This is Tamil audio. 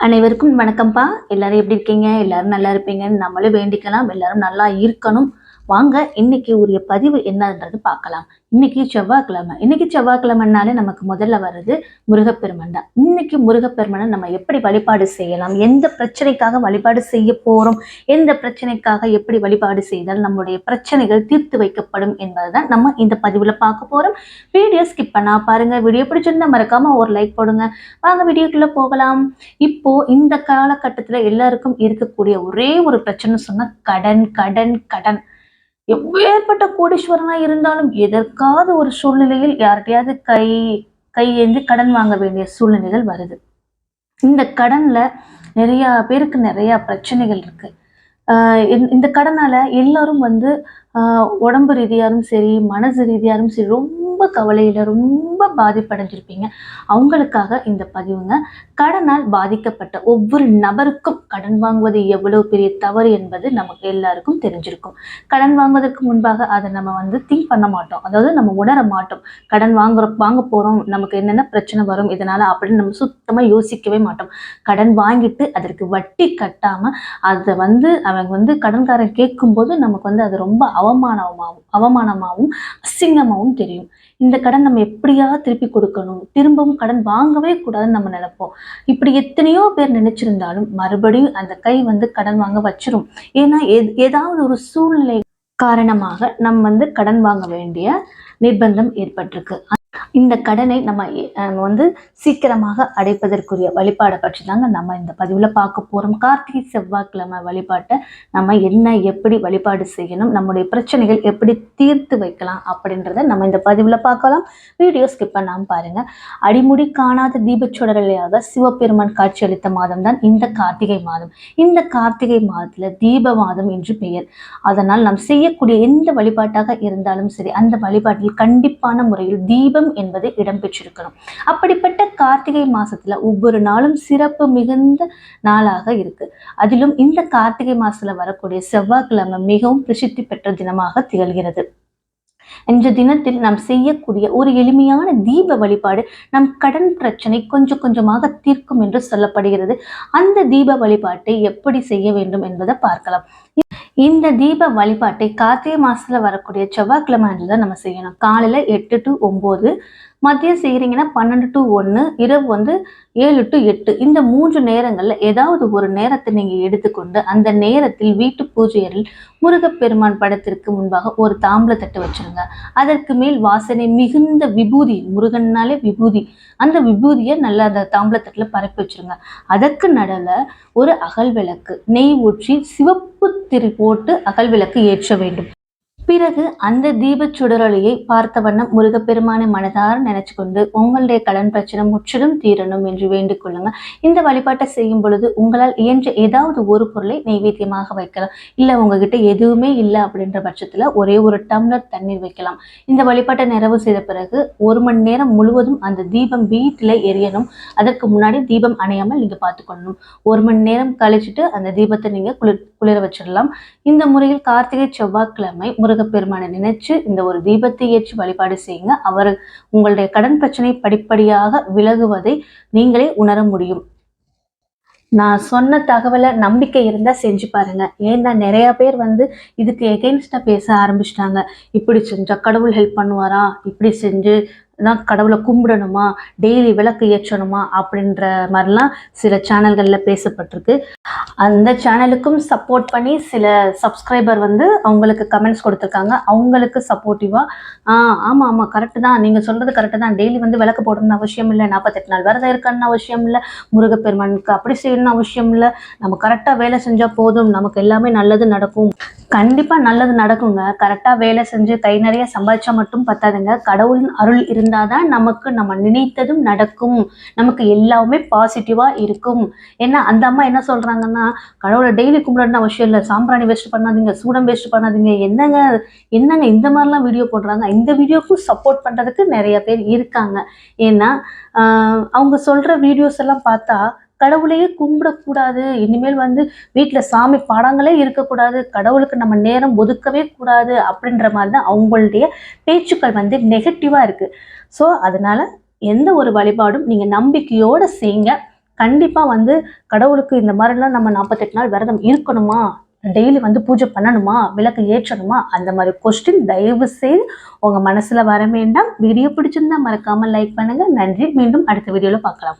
அனைவருக்கும் வணக்கம்ப்பா. எல்லாரும் எப்படி இருக்கீங்க? எல்லாரும் நல்லா இருப்பீங்கன்னு நம்மளும் வேண்டிக்கலாம். எல்லாரும் நல்லா இருக்கணும். வாங்க இன்னைக்கு உரிய பதிவு என்னன்றது பார்க்கலாம். இன்னைக்கு செவ்வாய்க்கிழமை. இன்னைக்கு செவ்வாய்க்கிழமைனாலே நமக்கு முதல்ல வர்றது முருகப்பெருமன் தான். இன்னைக்கு முருகப்பெருமனை நம்ம எப்படி வழிபாடு செய்யலாம்? எந்த பிரச்சனைக்காக வழிபாடு செய்ய போகிறோம் எந்த பிரச்சனைக்காக எப்படி வழிபாடு செய்தால் நம்முடைய பிரச்சனைகள் தீர்த்து வைக்கப்படும் என்பதை தான் நம்ம இந்த பதிவில் பார்க்க போகிறோம் வீடியோ ஸ்கிப் பண்ணா பாருங்க. வீடியோ பிடிச்சிருந்தா மறக்காம ஒரு லைக் போடுங்க. வாங்க வீடியோக்குள்ளே போகலாம். இப்போ இந்த காலகட்டத்தில் எல்லாருக்கும் இருக்கக்கூடிய ஒரே ஒரு பிரச்சனை சொன்னால் கடன் கடன் கடன். எப்பேற்பட்ட கோடீஸ்வரனா இருந்தாலும் எதற்காவது ஒரு சூழ்நிலையில் யார்கிட்டயாவது கை கையேந்தி கடன் வாங்க வேண்டிய சூழ்நிலைகள் வருது. இந்த கடன்ல நிறைய பேருக்கு நிறைய பிரச்சனைகள் இருக்கு. ஆஹ் இந்த- இந்த கடனால எல்லாரும் வந்து ஆஹ் உடம்பு ரீதியாலும் சரி மனசு ரீதியாலும் சரி ரொம்ப கவலையில ரொம்ப ரொம்ப பாதிப்படைஞ்சிருப்பீங்க. அவங்களுக்காக இந்த பதிவுங்க கடனால் பாதிக்கப்பட்ட ஒவ்வொரு நபருக்கும் கடன் வாங்குவது எவ்வளவு பெரிய தவறு என்பது நமக்கு எல்லாருக்கும் தெரிஞ்சிருக்கும். கடன் வாங்குவதற்கு முன்பாக அதை நம்ம வந்து திங்க் பண்ண மாட்டோம். அதாவது நம்ம உணர மாட்டோம். கடன் வாங்குற வாங்க போறோம். நமக்கு என்னென்ன பிரச்சனை வரும் இதனால அப்படின்னு நம்ம சுத்தமா யோசிக்கவே மாட்டோம். கடன் வாங்கிட்டு அதற்கு வட்டி கட்டாம அதை வந்து அவங்க வந்து கடன்காரன் கேட்கும்போது நமக்கு வந்து அது ரொம்ப அவமானமாகவும் அவமானமாகவும் அசிங்கமாகவும் தெரியும். இந்த கடன் நம்ம எப்படியாவது திருப்பி கொடுக்கணும்? திரும்பவும் கடன் வாங்கவே கூடாதுன்னு நம்ம நினைப்போம். இப்படி எத்தனையோ பேர் நினைச்சிருந்தாலும் மறுபடியும் அந்த கை வந்து கடன் வாங்க வச்சிரும். ஏன்னா ஏதாவது ஒரு சூழ்நிலை காரணமாக நம்ம வந்து கடன் வாங்க வேண்டிய நிர்பந்தம் ஏற்பட்டிருக்கு. இந்த கடனை நம்ம வந்து சீக்கிரமாக அடைப்பதற்குரிய வழிபாடை பற்றி தாங்க நம்ம இந்த பதிவில் பார்க்க போகிறோம் கார்த்திகை செவ்வாய்க்கிழமை வழிபாட்டை நம்ம என்ன எப்படி வழிபாடு செய்யணும் நம்முடைய பிரச்சனைகள் எப்படி தீர்த்து வைக்கலாம் அப்படின்றத நம்ம இந்த பதிவில் பார்க்கலாம். வீடியோ ஸ்கிப் பண்ணாமல் பாருங்கள் அடிமுடி காணாத தீபச்சுடரலையாக சிவபெருமான் காட்சியளித்த மாதம் தான் இந்த கார்த்திகை மாதம். இந்த கார்த்திகை மாதத்தில் தீப மாதம் என்று பெயர். அதனால் நாம் செய்யக்கூடிய எந்த வழிபாட்டாக இருந்தாலும் சரி அந்த வழிபாட்டில் கண்டிப்பான முறையில் தீபம் என்பது இடம்பெற்றிருக்கணும். அப்படிப்பட்ட கார்த்திகை மாசத்துல ஒவ்வொரு நாளும் சிறப்பு மிகுந்த நாளாக இருக்கு. அதிலும் இந்த கார்த்திகை மாசத்துல வரக்கூடிய செவ்வாய்க்கிழமை மிகவும் பிரசித்தி பெற்ற தினமாக திகழ்கிறது. என்ற தினத்தில் நாம் செய்யக்கூடிய ஒரு எளிமையான தீப வழிபாடு நம் கடன் பிரச்சனை கொஞ்சம் கொஞ்சமாக தீர்க்கும் என்று சொல்லப்படுகிறது. அந்த தீப வழிபாட்டை எப்படி செய்ய வேண்டும் என்பதை பார்க்கலாம். இந்த தீப வழிபாட்டை கார்த்திகை மாசத்துல வரக்கூடிய செவ்வாய்க்கிழமை அன்று தான் நம்ம செய்யணும். காலையில எட்டு டு ஒன்பது மதியம் செய்கிறீங்கன்னா பன்னெண்டு டு ஒன்று இரவு வந்து ஏழு டு எட்டு. இந்த மூன்று நேரங்களில் ஏதாவது ஒரு நேரத்தை நீங்கள் எடுத்துக்கொண்டு அந்த நேரத்தில் வீட்டு பூஜையரில் முருகப்பெருமான் படத்திற்கு முன்பாக ஒரு தாம்பூலத்தட்டு வச்சிருங்க. அதற்கு மேல் வாசனை மிகுந்த விபூதி முருகன்னாலே விபூதி. அந்த விபூதியை நல்லா அந்த தாம்பூலத்தட்டுல பரப்பி வச்சிருங்க. அதற்கு நடுவில் ஒரு அகல் விளக்கு நெய் ஊற்றி சிவப்பு திரி போட்டு அகல் விளக்கு ஏற்ற வேண்டும். பிறகு அந்த தீபச் சுடரொளியை பார்த்த வண்ணம் முருகப்பெருமானை மனதார நினைச்சு கொண்டு உங்களுடைய கடன் பிரச்சனை முற்றிலும் தீரணும் என்று வேண்டிக் கொள்ளுங்க. இந்த வழிபாட்டை செய்யும் பொழுது உங்களால் இயன்ற ஏதாவது ஒரு பொருளை நைவேத்தியமாக வைக்கலாம். இல்லை உங்ககிட்ட எதுவுமே இல்லை அப்படின்ற பட்சத்துல ஒரே ஒரு டம்ளர் தண்ணீர் வைக்கலாம். இந்த வழிபாட்டை நிறைவு செய்த பிறகு ஒரு மணி நேரம் முழுவதும் அந்த தீபம் வீட்டில் எரியணும். அதற்கு முன்னாடி தீபம் அணையாமல் நீங்க பார்த்துக்கொள்ளணும். ஒரு மணி நேரம் கழிச்சிட்டு அந்த தீபத்தை நீங்க குளிர் குளிர வச்சிடலாம். இந்த முறையில் கார்த்திகை செவ்வாய்க்கிழமை முருகப்பெருமானை நினைச்சு இந்த ஒரு தீபத்தை ஏற்றி வழிபாடு செய்யுங்க. அவர் உங்களுடைய கடன் பிரச்சனை படிப்படியாக விலகுவதை நீங்களே உணர முடியும். நான் சொன்ன தகவலை நம்பிக்கை இருந்தா செஞ்சு பாருங்க. ஏன்னா நிறைய பேர் வந்து இதுக்கு எகெயின்ஸ்டா பேச ஆரம்பிச்சிட்டாங்க. இப்படி செஞ்சா கடவுள் ஹெல்ப் பண்ணுவாரா? இப்படி செஞ்சு தான் கடவுளை கும்பிடணுமா? டெய்லி விளக்கு ஏற்றணுமா? அப்படின்ற மாதிரிலாம் சில சேனல்களில் பேசப்பட்டிருக்கு. அந்த சேனலுக்கும் சப்போர்ட் பண்ணி சில சப்ஸ்கிரைபர் வந்து அவங்களுக்கு கமெண்ட்ஸ் கொடுத்துருக்காங்க. அவங்களுக்கு சப்போர்ட்டிவாக ஆ ஆமாம் ஆமாம் கரெக்டு தான். நீங்கள் சொல்கிறது கரெக்டு தான். டெய்லி வந்து விளக்கு போடணும்னு அவசியம் இல்லை. நாற்பத்தெட்டு நாள் விரதம் இருக்கணும்னு அவசியம் இல்லை. முருகப்பெருமானுக்கு அப்படி செய்யணும்னு அவசியம் இல்லை. நம்ம கரெக்டாக வேலை செஞ்சால் போதும். நமக்கு எல்லாமே நல்லது நடக்கும். கண்டிப்பாக நல்லது நடக்குங்க. கரெக்டாக வேலை செஞ்சு கை நிறைய சம்பாதிச்சா மட்டும் பத்தாதுங்க. கடவுளின் அருள் இருந்து இருந்தால் தான் நமக்கு நம்ம நினைத்ததும் நடக்கும். நமக்கு எல்லாமே பாசிட்டிவாக இருக்கும். ஏன்னா அந்த அம்மா என்ன சொல்கிறாங்கன்னா கடவுளை டெய்லி கும்பிடணும்னு அவசியம் இல்லை. சாம்பிராணி வேஸ்ட் பண்ணாதீங்க சூடம் வேஸ்ட் பண்ணாதீங்க. என்னங்க என்னங்க இந்த மாதிரிலாம் வீடியோ போடுறாங்க? இந்த வீடியோக்கும் சப்போர்ட் பண்ணுறதுக்கு நிறைய பேர் இருக்காங்க. ஏன்னா அவங்க சொல்கிற வீடியோஸ் எல்லாம் பார்த்தா கடவுளையே கும்பிடக்கூடாது. இனிமேல் வந்து வீட்டில் சாமி படங்களே இருக்கக்கூடாது. கடவுளுக்கு நம்ம நேரம் ஒதுக்கவே கூடாது அப்படின்ற மாதிரி தான் அவங்களுடைய பேச்சுக்கள் வந்து நெகட்டிவாக இருக்குது ஸோ அதனால் எந்த ஒரு வழிபாடும் நீங்கள் நம்பிக்கையோடு செய்யுங்க. கண்டிப்பாக வந்து கடவுளுக்கு இந்த மாதிரிலாம் நம்ம நாற்பத்தெட்டு நாள் விரதம் இருக்கணுமா? டெய்லி வந்து பூஜை பண்ணணுமா? விளக்கு ஏற்றணுமா? அந்த மாதிரி கொஸ்டின் தயவு செய்து உங்கள் மனசில் வர வேண்டாம். வீடியோ பிடிச்சிருந்தா மறக்காமல் லைக் பண்ணுங்கள் நன்றி. மீண்டும் அடுத்த வீடியோவில் பார்க்கலாம்.